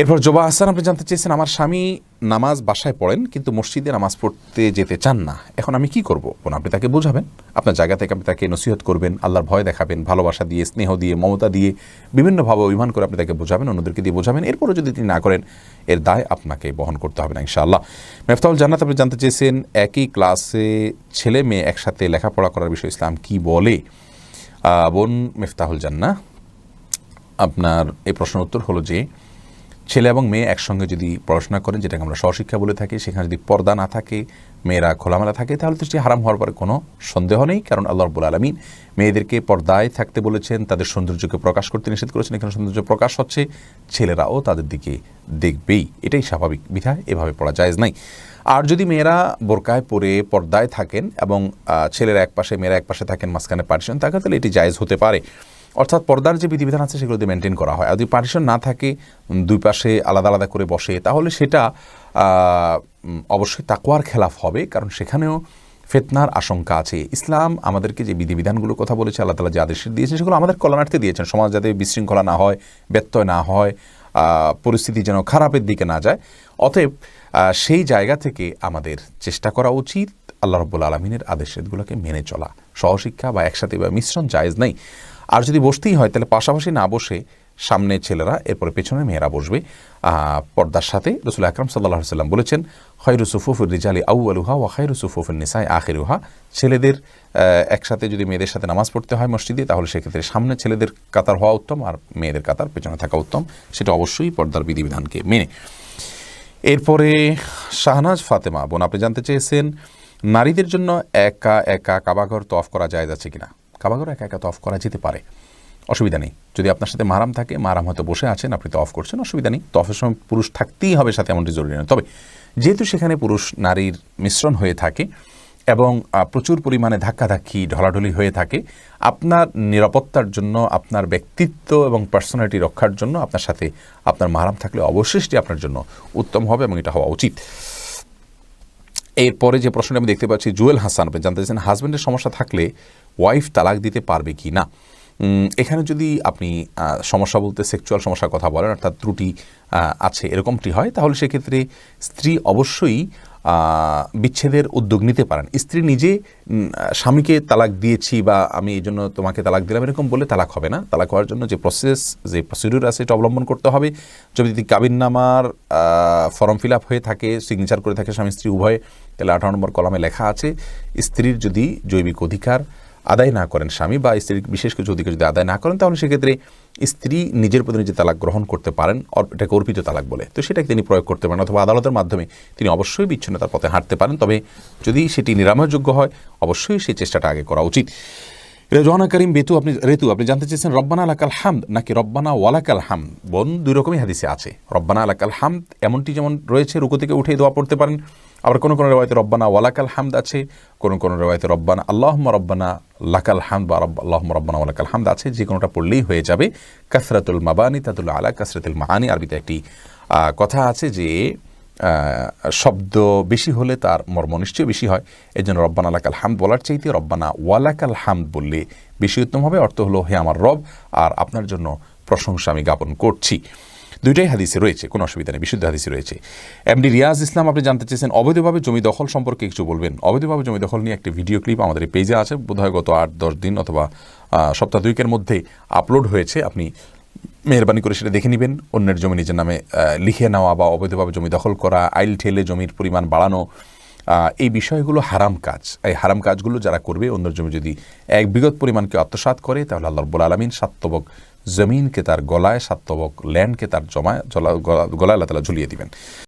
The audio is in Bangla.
এরপর জোবা হাসান, আপনি জানতে চেয়েছেন আমার স্বামী নামাজ বাসায় পড়েন, কিন্তু মসজিদে নামাজ পড়তে যেতে চান না। এখন আমি কি করব? বোন, আপনি তাকে বোঝাবেন। আপনার জায়গা থেকে আপনি তাকে নসিহত করবেন, আল্লাহর ভয় দেখাবেন, ভালোবাসা দিয়ে, স্নেহ দিয়ে, মমতা দিয়ে বিভিন্নভাবে অভিমান করে আপনি তাকে বোঝাবেন, অন্যদেরকে দিয়ে বোঝাবেন। এরপরও যদি তিনি না করেন, এর দায় আপনাকে বহন করতে হবে না, ইনশাআল্লাহ। মেফতাউল জান্নাত, আপনি জানতে চেয়েছেন একই ক্লাসে ছেলে মেয়ে একসাথে লেখাপড়া করার বিষয়ে ইসলাম কি বলে? বোন, মেফতাহুল জান্না আপনার এই প্রশ্নের উত্তর হলো যে ছেলে এবং মেয়ে একসঙ্গে যদি পড়াশোনা করেন, যেটাকে আমরা স্বশিক্ষা বলে থাকি, সেখানে যদি পর্দা না থাকে, মেয়েরা খোলামেলা থাকে, তাহলে তো সেটি হারাম হওয়ার পরে কোনো সন্দেহ নেই, কারণ আল্লাহ রব্বুল আলমিন মেয়েদেরকে পর্দায় থাকতে বলেছেন, তাদের সৌন্দর্যকে প্রকাশ করতে নিষেধ করেছেন, এখানে সৌন্দর্য প্রকাশ হচ্ছে ছেলেরাও তাদের দিকে দেখবেই। এটাই স্বাভাবিক বিধায় এভাবে পড়া জায়েজ নাই। আর যদি মেয়েরা বোরকায় পরে পর্দায় থাকেন এবং ছেলেরা এক পাশে মেয়েরা এক পাশে থাকেন, মাঝখানে পার্টিশন থাকে তাহলে এটি জায়েজ হতে পারে। অর্থাৎ পর্দার যে বিধিবিধান আছে সেগুলো দিয়ে মেনটেন করা হয়। আর যদি পার্টিশন না থাকে, দুই পাশে আলাদা আলাদা করে বসে, তাহলে সেটা অবশ্যই তাকোয়ার খেলাফ হবে, কারণ সেখানেও ফেতনার আশঙ্কা আছে। ইসলাম আমাদেরকে যে বিধিবিধানগুলোর কথা বলেছে, আল্লাহ তালা যে আদেশ দিয়েছে সেগুলো আমাদের কল্যাণার্থে দিয়েছেন। সমাজ যাতে বিশৃঙ্খলা না হয়, ব্যত্যয় না হয় পরিস্থিতি যেন খারাপের দিকে না যায়। অতএব সেই জায়গা থেকে আমাদের চেষ্টা করা উচিত আল্লাহ রব্বুল আলমিনের আদেশগুলোকে মেনে চলা। সহশিক্ষা বা একসাথে বা মিশ্রণ জায়েজ নেই। আর যদি বসতেই হয়, তাহলে পাশাপাশি না বসে সামনে ছেলেরা, এরপরে পেছনে মেয়েরা বসবে। পর্দার সাথে রসুল আকরম সাল্লাহ সাল্লাম বলেছেন খৈরু সুফুফুর রিজালি আউ আলুহা ওয়া খৈরু সুফুফুর নিসাই আখেরুহা। ছেলেদের একসাথে যদি মেয়েদের সাথে নামাজ পড়তে হয় মসজিদে, তাহলে সেক্ষেত্রে সামনে ছেলেদের কাতার হওয়া উত্তম আর মেয়েদের কাতার পেছনে থাকা উত্তম। সেটা অবশ্যই পর্দার বিধিবিধানকে মেনে। এরপরে শাহনাজ ফাতেমা, বোন, আপনি জানতে চেয়েছেন, নারীদের জন্য একা একা কাবাঘর তফ করা যায় যাচ্ছে কিনা? কাবাঘর একা একা তফ করা যেতে পারে। অসুবিধা নেই। যদি আপনার সাথে মারাম থাকে, মারাম হয়তো বসে আছেন, আপনি তো অফ করছেন, অসুবিধা নেই। তফের সময় পুরুষ থাকতেই হবে সাথে এমনটি জরুরি নয় তবে যেহেতু সেখানে পুরুষ নারীর মিশ্রণ হয়ে থাকে এবং প্রচুর পরিমাণে ধাক্কাধাক্কি, ঢলাঢলি হয়ে থাকে, আপনার নিরাপত্তার জন্য, আপনার ব্যক্তিত্ব এবং পার্সোনালিটি রক্ষার জন্য আপনার সাথে আপনার মারাম থাকলে অবশ্যই আপনার জন্য উত্তম হবে এবং এটা হওয়া উচিত। এরপরে যে প্রশ্নটা আমি দেখতে পাচ্ছি, জুয়েল হাসান, আপনি জানতে চাইছেন হাজব্যান্ডের সমস্যা থাকলে ওয়াইফ তালাক দিতে পারবে কি না? এখানে যদি আপনি সমস্যা বলতে সেক্সুয়াল সমস্যার কথা বলেন, অর্থাৎ ত্রুটি আছে, এরকমটি হয়, তাহলে সেক্ষেত্রে স্ত্রী অবশ্যই বিচ্ছেদের উদ্যোগ নিতে পারেন। স্ত্রী নিজে স্বামীকে তালাক দিয়েছি বা আমি এই জন্য তোমাকে তালাক দিলাম, এরকম বলে তালাক হবে না। তালাক হওয়ার জন্য যে প্রসেস যে প্রসিডিউর আছে, এটা অবলম্বন করতে হবে। যদি কাবিননামার ফর্ম ফিল আপ হয়ে থাকে সিগনেচার করে থাকে স্বামী স্ত্রী উভয়ে, তাহলে আঠারো নম্বর কলামে লেখা আছে, স্ত্রীর যদি জৈবিক অধিকার আদায় না করেন স্বামী বা স্ত্রীর বিশেষ কিছু অধিকার যদি আদায় না করেন, তাহলে সেক্ষেত্রে স্ত্রী নিজের প্রতি নিজে তালাক গ্রহণ করতে পারেন এটাকে অর্পিত তালাক বলে। তো সেটাকে তিনি প্রয়োগ করতে পারেন অথবা আদালতের মাধ্যমে তিনি অবশ্যই বিচ্ছিন্নতার পথে হাঁটতে পারেন। তবে যদি সেটি নিরাময়যোগ্য হয়, অবশ্যই সেই চেষ্টাটা আগে করা উচিত। রেজওয়ানা করিম বেতু, আপনি, রেতু, আপনি জানতে চেয়েছেন রব্বানা আলাকাল হামদ নাকি রব্বানা ওয়ালাকাল হাম বোন, দুই রকমই হাদিসে আছে। রব্বানা আলাকাল হামদ এমনটি যেমন রয়েছে, রুকু থেকে উঠে দোয়া পড়তে পারেন। আবার কোনো কোনো রেওয়ায়তে রব্বানা ওয়ালাকাল হামদ আছে, কোনো কোনো রেওয়ায়তে রব্বানা আল্লাহম্মা রব্বানা লাকাল হামদ বা আল্লাহম্মা রব্বানা ওয়ালাকাল হামদ আছে, যে কোনোটা পড়লেই হয়ে যাবে। কাসরাতুল মাবানি তাতুল আলা কাসরাতুল মাহানি আরবিতে একটি কথা আছে যে শব্দ বেশি হলে তার মর্ম নিশ্চয়ই বেশি হয়। এই জন্য রব্বানা লাকাল হামদ বলার চাইতে রব্বানা ওয়ালাকাল হামদ বললে বেশি উত্তম হবে। অর্থ হলো, হে আমার রব, আর আপনার জন্য প্রশংসা আমি জ্ঞাপন করছি। দুইটাই হাদিসে রয়েছে, কোনো অসুবিধা নেই, বিশুদ্ধ হাদিসে রয়েছে। এমডি রিয়াজ ইসলাম, আপনি জানতে চেয়েছেন, অবৈধভাবে জমি দখল সম্পর্কে কিছু বলবেন? অবৈধভাবে জমি দখল নিয়ে একটি ভিডিও ক্লিপ আমাদের এই পেজে আছে, বোধহয় গত আট, দশ দিন অথবা সপ্তাহ দুইকের মধ্যে আপলোড হয়েছে, আপনি মেহরবানি করে সেটা দেখে নেবেন। অন্যের জমি নিজের নামে লিখে নেওয়া বা অবৈধভাবে জমি দখল করা, আইল ঠেলে জমির পরিমাণ বাড়ানো এই বিষয়গুলো হারাম কাজ। এই হারাম কাজগুলো যারা করবে, অন্যের জমি যদি এক বিগত পরিমাণকে আত্মসাত করে, তাহলে আল্লাহ রব্বুল আলমিন সাত্তবক জমিনকে তার গলায়, সাত্তবক ল্যান্ডকে তার জমায় গলায় আল্লাহ তালা ঝুলিয়ে দিবেন।